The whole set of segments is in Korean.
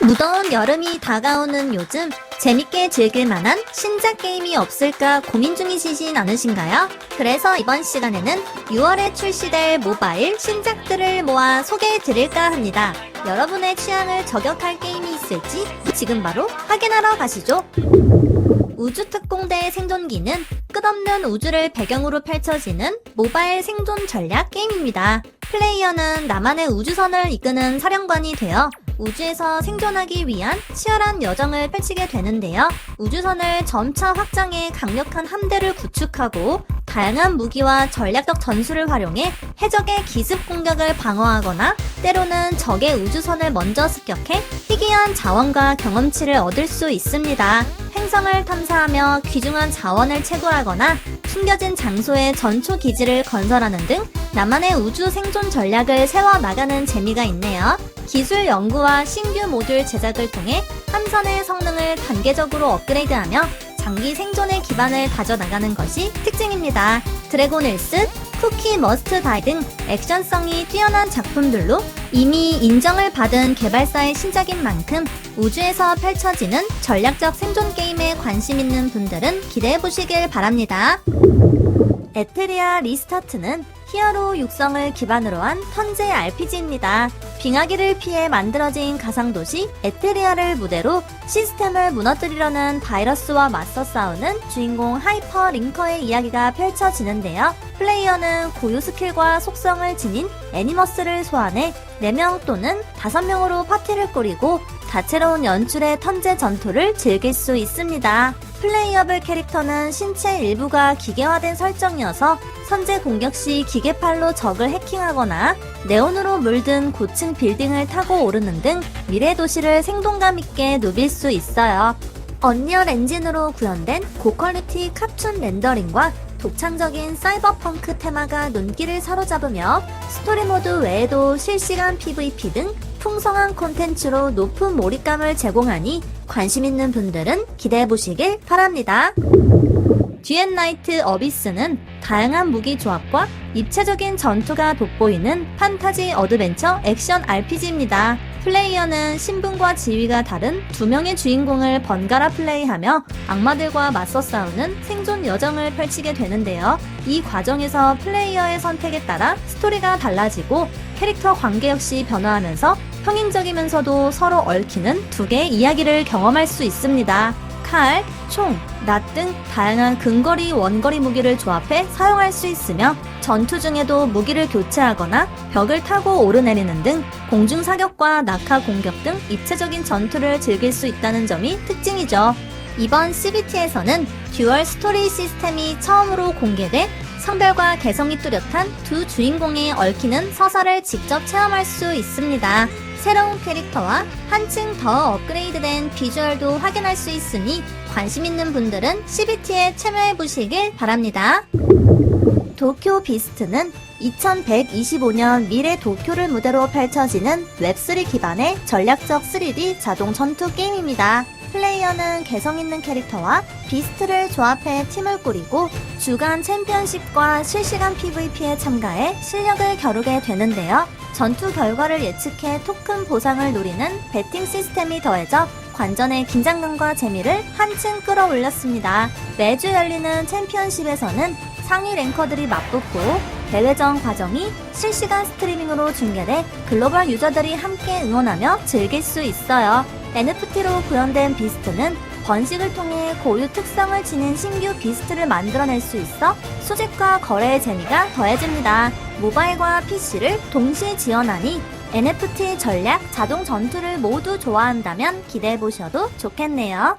무더운 여름이 다가오는 요즘 재밌게 즐길 만한 신작 게임이 없을까 고민 중이시진 않으신가요? 그래서 이번 시간에는 6월에 출시될 모바일 신작들을 모아 소개해 드릴까 합니다. 여러분의 취향을 저격할 게임이 있을지 지금 바로 확인하러 가시죠. 우주특공대 생존기는 끝없는 우주를 배경으로 펼쳐지는 모바일 생존 전략 게임입니다. 플레이어는 나만의 우주선을 이끄는 사령관이 되어 우주에서 생존하기 위한 치열한 여정을 펼치게 되는데요. 우주선을 점차 확장해 강력한 함대를 구축하고 다양한 무기와 전략적 전술을 활용해 해적의 기습 공격을 방어하거나 때로는 적의 우주선을 먼저 습격해 희귀한 자원과 경험치를 얻을 수 있습니다. 행성을 탐사하며 귀중한 자원을 채굴하거나 숨겨진 장소에 전초 기지를 건설하는 등 나만의 우주 생존 전략을 세워 나가는 재미가 있네요. 기술 연구와 신규 모듈 제작을 통해 함선의 성능을 단계적으로 업그레이드하며 장기 생존의 기반을 다져나가는 것이 특징입니다. 드래곤 일스, 쿠키 머스트 다이 등 액션성이 뛰어난 작품들로 이미 인정을 받은 개발사의 신작인 만큼 우주에서 펼쳐지는 전략적 생존 게임에 관심 있는 분들은 기대해 보시길 바랍니다. 에테리아 리스타트는 히어로 육성을 기반으로 한 턴제 RPG입니다. 빙하기를 피해 만들어진 가상도시 에테리아를 무대로 시스템을 무너뜨리려는 바이러스와 맞서 싸우는 주인공 하이퍼 링커의 이야기가 펼쳐지는데요. 플레이어는 고유 스킬과 속성을 지닌 애니머스를 소환해 4명 또는 5명으로 파티를 꾸리고 다채로운 연출의 턴제 전투를 즐길 수 있습니다. 플레이어블 캐릭터는 신체 일부가 기계화된 설정이어서 선제 공격 시 기계팔로 적을 해킹하거나 네온으로 물든 고층 빌딩을 타고 오르는 등 미래 도시를 생동감 있게 누빌 수 있어요. 언리얼 엔진으로 구현된 고퀄리티 카툰 렌더링과 독창적인 사이버펑크 테마가 눈길을 사로잡으며 스토리 모드 외에도 실시간 PVP 등 풍성한 콘텐츠로 높은 몰입감을 제공하니 관심 있는 분들은 기대해 보시길 바랍니다. 듀엣나이트 어비스는 다양한 무기 조합과 입체적인 전투가 돋보이는 판타지 어드벤처 액션 RPG입니다. 플레이어는 신분과 지위가 다른 두 명의 주인공을 번갈아 플레이하며 악마들과 맞서 싸우는 생존 여정을 펼치게 되는데요. 이 과정에서 플레이어의 선택에 따라 스토리가 달라지고 캐릭터 관계 역시 변화하면서 평행적이면서도 서로 얽히는 두 개의 이야기를 경험할 수 있습니다. 칼, 총, 낫 등 다양한 근거리, 원거리 무기를 조합해 사용할 수 있으며 전투 중에도 무기를 교체하거나 벽을 타고 오르내리는 등 공중 사격과 낙하 공격 등 입체적인 전투를 즐길 수 있다는 점이 특징이죠. 이번 CBT에서는 듀얼 스토리 시스템이 처음으로 공개돼 성별과 개성이 뚜렷한 두 주인공이 얽히는 서사를 직접 체험할 수 있습니다. 새로운 캐릭터와 한층 더 업그레이드된 비주얼도 확인할 수 있으니 관심 있는 분들은 CBT에 참여해 보시길 바랍니다. 도쿄 비스트는 2125년 미래 도쿄를 무대로 펼쳐지는 웹3 기반의 전략적 3D 자동 전투 게임입니다. 플레이어는 개성 있는 캐릭터와 비스트를 조합해 팀을 꾸리고 주간 챔피언십과 실시간 PVP에 참가해 실력을 겨루게 되는데요. 전투 결과를 예측해 토큰 보상을 노리는 배팅 시스템이 더해져 관전의 긴장감과 재미를 한층 끌어올렸습니다. 매주 열리는 챔피언십에서는 상위 랭커들이 맞붙고 대회전 과정이 실시간 스트리밍으로 중계돼 글로벌 유저들이 함께 응원하며 즐길 수 있어요. NFT로 구현된 비스트는 번식을 통해 고유 특성을 지닌 신규 비스트를 만들어낼 수 있어 수집과 거래의 재미가 더해집니다. 모바일과 PC를 동시에 지원하니 NFT 전략, 자동 전투를 모두 좋아한다면 기대해 보셔도 좋겠네요.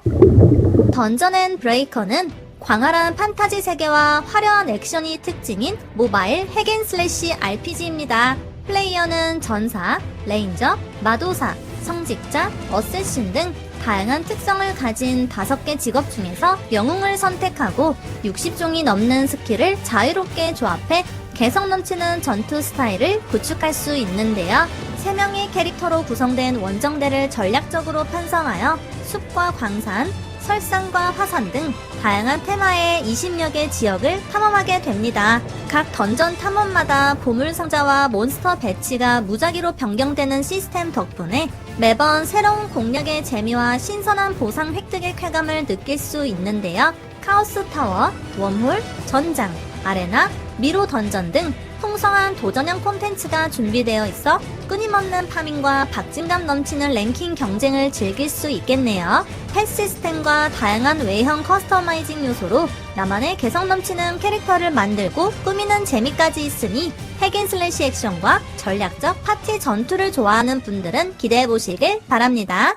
던전 앤 브레이커는 광활한 판타지 세계와 화려한 액션이 특징인 모바일 핵앤슬래시 RPG입니다. 플레이어는 전사, 레인저, 마도사, 성직자, 어쌔신 등 다양한 특성을 가진 5개 직업 중에서 영웅을 선택하고 60종이 넘는 스킬을 자유롭게 조합해 개성 넘치는 전투 스타일을 구축할 수 있는데요. 3명의 캐릭터로 구성된 원정대를 전략적으로 편성하여 숲과 광산, 설상과 화산 등 다양한 테마의 20여 개 지역을 탐험하게 됩니다. 각 던전 탐험마다 보물 상자와 몬스터 배치가 무작위로 변경되는 시스템 덕분에 매번 새로운 공략의 재미와 신선한 보상 획득의 쾌감을 느낄 수 있는데요. 카오스 타워, 웜홀, 전장, 아레나, 미로 던전 등 풍성한 도전형 콘텐츠가 준비되어 있어 끊임없는 파밍과 박진감 넘치는 랭킹 경쟁을 즐길 수 있겠네요. 펫 시스템과 다양한 외형 커스터마이징 요소로 나만의 개성 넘치는 캐릭터를 만들고 꾸미는 재미까지 있으니 핵앤슬래시 액션과 전략적 파티 전투를 좋아하는 분들은 기대해 보시길 바랍니다.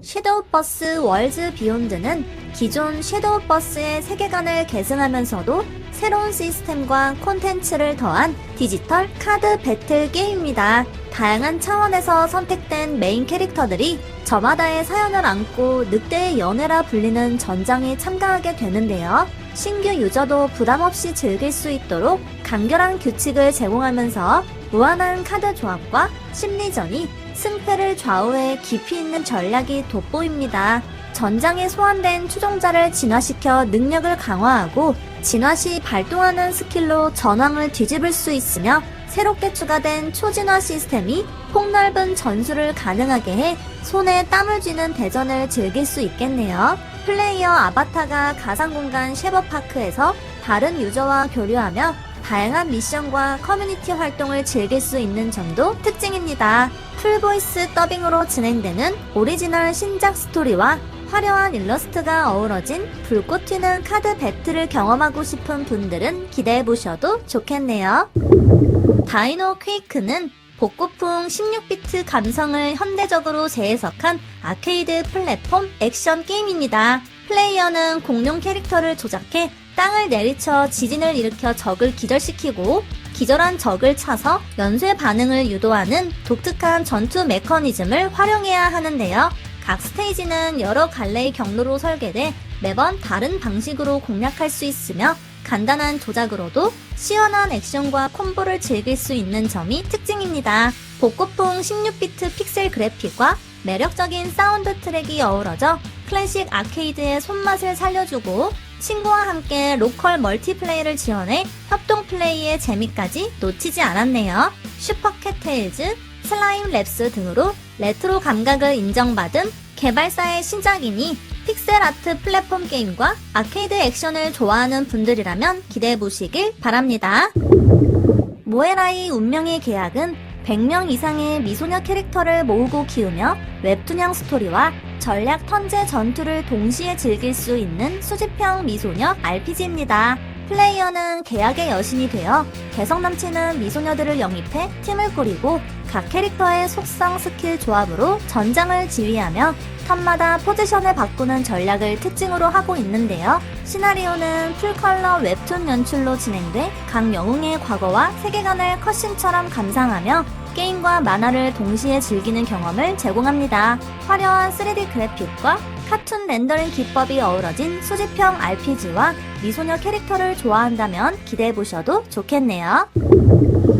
섀도우 버스 월즈 비욘드는 기존 섀도우 버스의 세계관을 계승하면서도 새로운 시스템과 콘텐츠를 더한 디지털 카드 배틀 게임입니다. 다양한 차원에서 선택된 메인 캐릭터들이 저마다의 사연을 안고 늑대의 연애라 불리는 전장에 참가하게 되는데요. 신규 유저도 부담 없이 즐길 수 있도록 간결한 규칙을 제공하면서 무한한 카드 조합과 심리전이 승패를 좌우해 깊이 있는 전략이 돋보입니다. 전장에 소환된 추종자를 진화시켜 능력을 강화하고 진화 시 발동하는 스킬로 전황을 뒤집을 수 있으며 새롭게 추가된 초진화 시스템이 폭넓은 전술을 가능하게 해 손에 땀을 쥐는 대전을 즐길 수 있겠네요. 플레이어 아바타가 가상공간 쉐버파크에서 다른 유저와 교류하며 다양한 미션과 커뮤니티 활동을 즐길 수 있는 점도 특징입니다. 풀보이스 더빙으로 진행되는 오리지널 신작 스토리와 화려한 일러스트가 어우러진 불꽃 튀는 카드 배틀을 경험하고 싶은 분들은 기대해 보셔도 좋겠네요. 다이노 퀘이크는 복고풍 16비트 감성을 현대적으로 재해석한 아케이드 플랫폼 액션 게임입니다. 플레이어는 공룡 캐릭터를 조작해 땅을 내리쳐 지진을 일으켜 적을 기절시키고 기절한 적을 차서 연쇄 반응을 유도하는 독특한 전투 메커니즘을 활용해야 하는데요. 각 스테이지는 여러 갈래의 경로로 설계돼 매번 다른 방식으로 공략할 수 있으며 간단한 조작으로도 시원한 액션과 콤보를 즐길 수 있는 점이 특징입니다. 복고풍 16비트 픽셀 그래픽과 매력적인 사운드 트랙이 어우러져 클래식 아케이드의 손맛을 살려주고 친구와 함께 로컬 멀티플레이를 지원해 협동 플레이의 재미까지 놓치지 않았네요. 슈퍼캣 테일즈, 슬라임 랩스 등으로 레트로 감각을 인정받은 개발사의 신작이니 픽셀 아트 플랫폼 게임과 아케이드 액션을 좋아하는 분들이라면 기대해 보시길 바랍니다. 모에라이 운명의 계약은 100명 이상의 미소녀 캐릭터를 모으고 키우며 웹툰형 스토리와 전략 턴제 전투를 동시에 즐길 수 있는 수집형 미소녀 RPG입니다. 플레이어는 계약의 여신이 되어 개성 넘치는 미소녀들을 영입해 팀을 꾸리고 각 캐릭터의 속성 스킬 조합으로 전장을 지휘하며 턴마다 포지션을 바꾸는 전략을 특징으로 하고 있는데요. 시나리오는 풀컬러 웹툰 연출로 진행돼 각 영웅의 과거와 세계관을 컷신처럼 감상하며 게임과 만화를 동시에 즐기는 경험을 제공합니다. 화려한 3D 그래픽과 카툰 렌더링 기법이 어우러진 수집형 RPG와 미소녀 캐릭터를 좋아한다면 기대해보셔도 좋겠네요.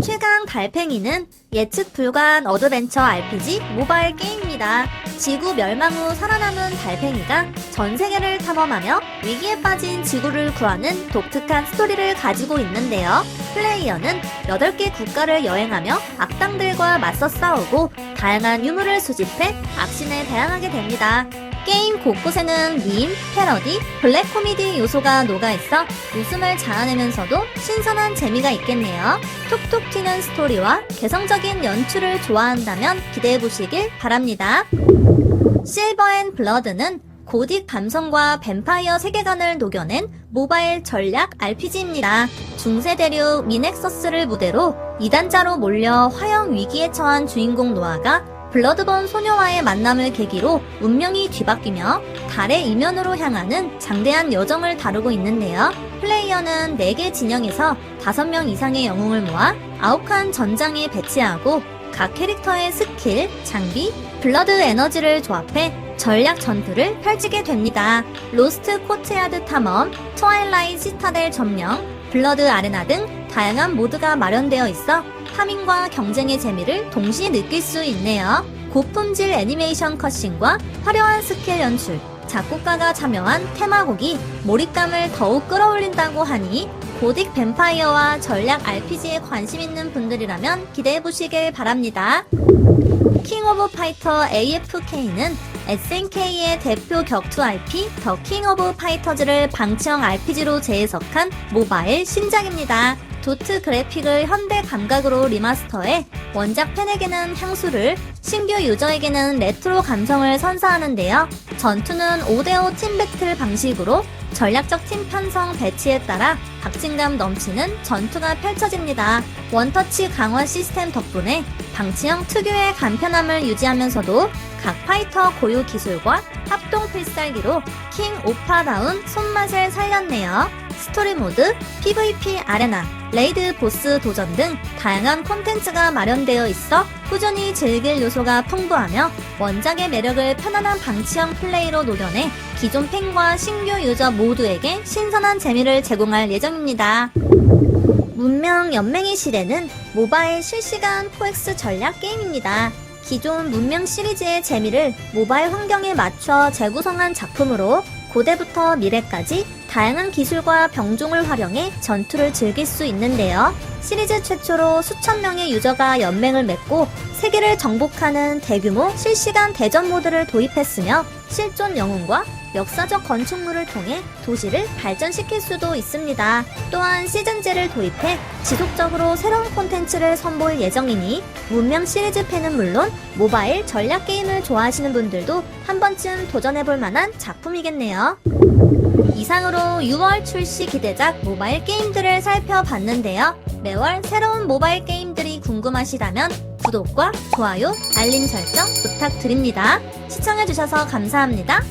최강 달팽이는 예측 불가한 어드벤처 RPG 모바일 게임입니다. 지구 멸망 후 살아남은 달팽이가 전 세계를 탐험하며 위기에 빠진 지구를 구하는 독특한 스토리를 가지고 있는데요. 플레이어는 8개 국가를 여행하며 악당들과 맞서 싸우고 다양한 유물을 수집해 악신에 대항하게 됩니다. 게임 곳곳에는 밈, 패러디, 블랙 코미디 요소가 녹아있어 웃음을 자아내면서도 신선한 재미가 있겠네요. 톡톡 튀는 스토리와 개성적인 연출을 좋아한다면 기대해보시길 바랍니다. 실버 앤 블러드는 고딕 감성과 뱀파이어 세계관을 녹여낸 모바일 전략 RPG입니다. 중세 대륙 미넥서스를 무대로 이단자로 몰려 화형 위기에 처한 주인공 노아가 블러드본 소녀와의 만남을 계기로 운명이 뒤바뀌며 달의 이면으로 향하는 장대한 여정을 다루고 있는데요. 플레이어는 4개 진영에서 5명 이상의 영웅을 모아 9칸 전장에 배치하고 각 캐릭터의 스킬, 장비, 블러드 에너지를 조합해 전략 전투를 펼치게 됩니다. 로스트 코트야드 탐험, 트와일라이 시타델 점령, 블러드 아레나 등 다양한 모드가 마련되어 있어 파밍과 경쟁의 재미를 동시에 느낄 수 있네요. 고품질 애니메이션 컷신과 화려한 스킬 연출, 작곡가가 참여한 테마곡이 몰입감을 더욱 끌어올린다고 하니 고딕 뱀파이어와 전략 RPG에 관심 있는 분들이라면 기대해 보시길 바랍니다. 킹 오브 파이터 AFK는 SNK의 대표 격투 RP 더 킹 오브 파이터즈를 방치형 RPG로 재해석한 모바일 신작입니다. 도트 그래픽을 현대 감각으로 리마스터해 원작 팬에게는 향수를, 신규 유저에게는 레트로 감성을 선사하는데요. 전투는 5대5 팀 배틀 방식으로 전략적 팀 편성 배치에 따라 박진감 넘치는 전투가 펼쳐집니다. 원터치 강화 시스템 덕분에 방치형 특유의 간편함을 유지하면서도 각 파이터 고유 기술과 합동 필살기로 킹 오파다운 손맛을 살렸네요. 스토리 모드, PVP 아레나, 레이드 보스 도전 등 다양한 콘텐츠가 마련되어 있어 꾸준히 즐길 요소가 풍부하며 원작의 매력을 편안한 방치형 플레이로 녹여내 기존 팬과 신규 유저 모두에게 신선한 재미를 제공할 예정입니다. 문명 연맹의 시대는 모바일 실시간 포엑스 전략 게임입니다. 기존 문명 시리즈의 재미를 모바일 환경에 맞춰 재구성한 작품으로 고대부터 미래까지 다양한 기술과 병종을 활용해 전투를 즐길 수 있는데요. 시리즈 최초로 수천 명의 유저가 연맹을 맺고 세계를 정복하는 대규모 실시간 대전 모드를 도입했으며 실존 영웅과 역사적 건축물을 통해 도시를 발전시킬 수도 있습니다. 또한 시즌제를 도입해 지속적으로 새로운 콘텐츠를 선보일 예정이니 문명 시리즈 팬은 물론 모바일 전략 게임을 좋아하시는 분들도 한 번쯤 도전해볼 만한 작품이겠네요. 이상으로 6월 출시 기대작 모바일 게임들을 살펴봤는데요. 매월 새로운 모바일 게임들이 궁금하시다면 구독과 좋아요, 알림 설정 부탁드립니다. 시청해주셔서 감사합니다.